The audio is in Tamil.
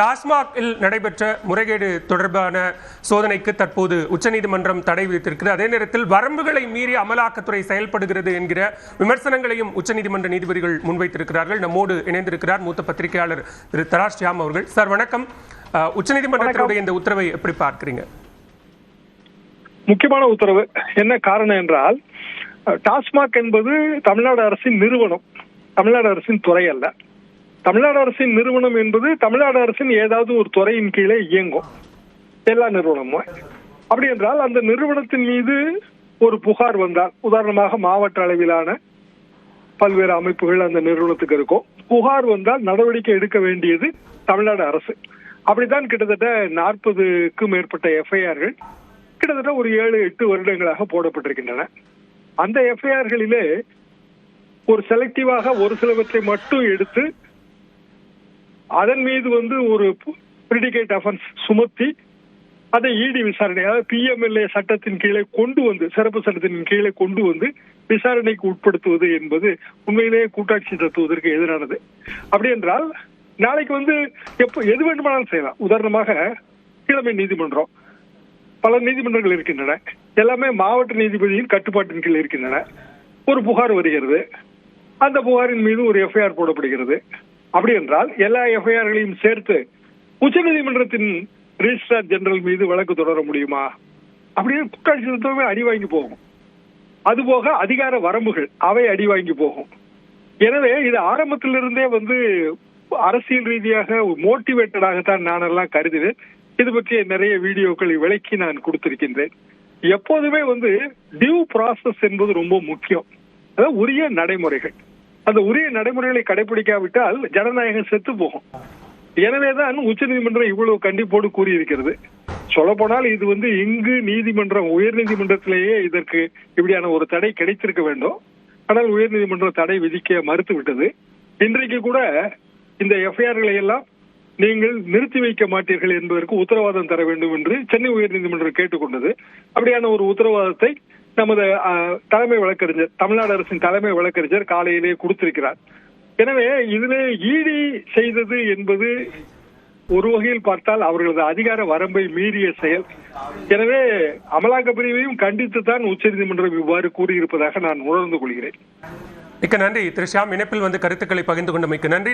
டாஸ்மாகில் நடைபெற்ற முறைகேடு தொடர்பான சோதனைக்கு தற்போது உச்சநீதிமன்றம் தடை விதித்திருக்கிறது. அதே நேரத்தில் வரம்புகளை மீறி அமலாக்கத்துறை செயல்படுகிறது என்கிற விமர்சனங்களையும் உச்சநீதிமன்ற நீதிபதிகள் முன்வைத்திருக்கிறார்கள். நம்மோடு இணைந்திருக்கிறார் மூத்த பத்திரிகையாளர் திரு தராஷ் ஷியாம் அவர்கள். சார் வணக்கம். உச்சநீதிமன்றத்தினுடைய இந்த உத்தரவை எப்படி பார்க்கிறீங்க? முக்கியமான உத்தரவு. என்ன காரணம் என்றால் டாஸ்மாக் என்பது தமிழ்நாடு அரசின் நிறுவனம். தமிழ்நாடு அரசின் துறை அல்ல. தமிழ்நாடு அரசின் நிறுவனம் என்பது தமிழ்நாடு அரசின் ஏதாவது ஒரு துறையின் கீழே இயங்கும். எல்லா நிறுவனமும். அப்படி என்றால் அந்த நிறுவனத்தின் மீது ஒரு புகார் வந்தால் உதாரணமாக மாவட்ட அளவிலான பல்வேறு அமைப்புகள் அந்த நிறுவனத்துக்கு இருக்கும். புகார் வந்தால் நடவடிக்கை எடுக்க வேண்டியது தமிழ்நாடு அரசு. அப்படித்தான் கிட்டத்தட்ட நாற்பதுக்கும் மேற்பட்ட எஃப்ஐஆர்கள் கிட்டத்தட்ட ஒரு ஏழு எட்டு வருடங்களாக போடப்பட்டிருக்கின்றன. அந்த எஃப்ஐஆர்களிலே ஒரு செலக்டிவாக ஒரு சிலவற்றை மட்டும் எடுத்து அதன் மீது வந்து ஒரு பிரிடிகேட் அஃபென்ஸ் சுமத்தி அதை இடி விசாரணை அதாவது பிஎம்எல்ஏ சட்டத்தின் கீழே கொண்டு வந்து சிறப்பு சட்டத்தின் கீழே கொண்டு வந்து விசாரணைக்கு உட்படுத்துவது என்பது உண்மையிலேயே கூட்டாட்சி தத்துவதற்கு எதிரானது. அப்படி என்றால் நாளைக்கு வந்து எப்போ எது வேண்டுமானாலும் செய்யலாம். உதாரணமாக கீழமை நீதிமன்றம் பல நீதிமன்றங்கள் இருக்கின்றன. எல்லாமே மாவட்ட நீதிபதியின் கட்டுப்பாட்டின் கீழ் இருக்கின்றன. ஒரு புகார் வருகிறது. அந்த புகாரின் மீது ஒரு எஃப்ஐஆர் போடப்படுகிறது. அப்படி என்றால் எல்லா எஃப்ஐஆர்களையும் சேர்த்து உச்சநீதிமன்றத்தின் ரிஜிஸ்ட்ரார் ஜெனரல் மீது வழக்கு தொடர முடியுமா? அப்படியே குற்றாட்சி தத்துவமே அடி வாங்கி போகும். அதுபோக அதிகார வரம்புகள் அவை அடி வாங்கி போகும். எனவே இது ஆரம்பத்திலிருந்தே வந்து அரசியல் ரீதியாக மோட்டிவேட்டடாகத்தான் நான் எல்லாம் கருதுவேன். இது பற்றிய நிறைய வீடியோக்களை விளக்கி நான் கொடுத்திருக்கின்றேன். எப்போதுமே வந்து டியூ ப்ராசஸ் என்பது ரொம்ப முக்கியம். அதாவது உரிய நடைமுறைகள். அந்த உரிய நடைமுறைகளை கடைபிடிக்காவிட்டால் ஜனநாயகம் செத்து போகும். எனவேதான் உச்சநீதிமன்றம் இவ்வளவு கண்டிப்போடு கூறியிருக்கிறது. சொல்ல போனால் இது வந்து இங்கு நீதிமன்றம் உயர் நீதிமன்றத்திலேயே இதற்கு இப்படியான ஒரு தடை கிடைத்திருக்க வேண்டும். ஆனால் உயர் நீதிமன்றம் தடை விதிக்க மறுத்து விட்டது இன்றைக்கு கூட இந்த எஃப்ஐஆர்களை எல்லாம் நீங்கள் நிறுத்தி வைக்க மாட்டீர்கள் என்பதற்கு உத்தரவாதம் தர வேண்டும் என்று சென்னை உயர்நீதிமன்றம் கேட்டுக்கொண்டது. அப்படியான ஒரு உத்தரவாதத்தை நமது தலைமை வழக்கறிஞர் தமிழ்நாடு அரசின் தலைமை வழக்கறிஞர் காலையிலே கொடுத்திருக்கிறார். எனவே இதிலே ஈடி செய்தது என்பது ஒரு வகையில் பார்த்தால் அவர்களது அதிகார வரம்பை மீறிய செயல். எனவே அமலாக்க பிரிவையும் கண்டித்து தான் உச்சநீதிமன்றம் இவ்வாறு கூறியிருப்பதாக நான் உணர்ந்து கொள்கிறேன். மிக்க நன்றி. திரு ஷியாம் இணைப்பில் வந்து கருத்துக்களை பகிர்ந்து கொண்டமைக்கு நன்றி.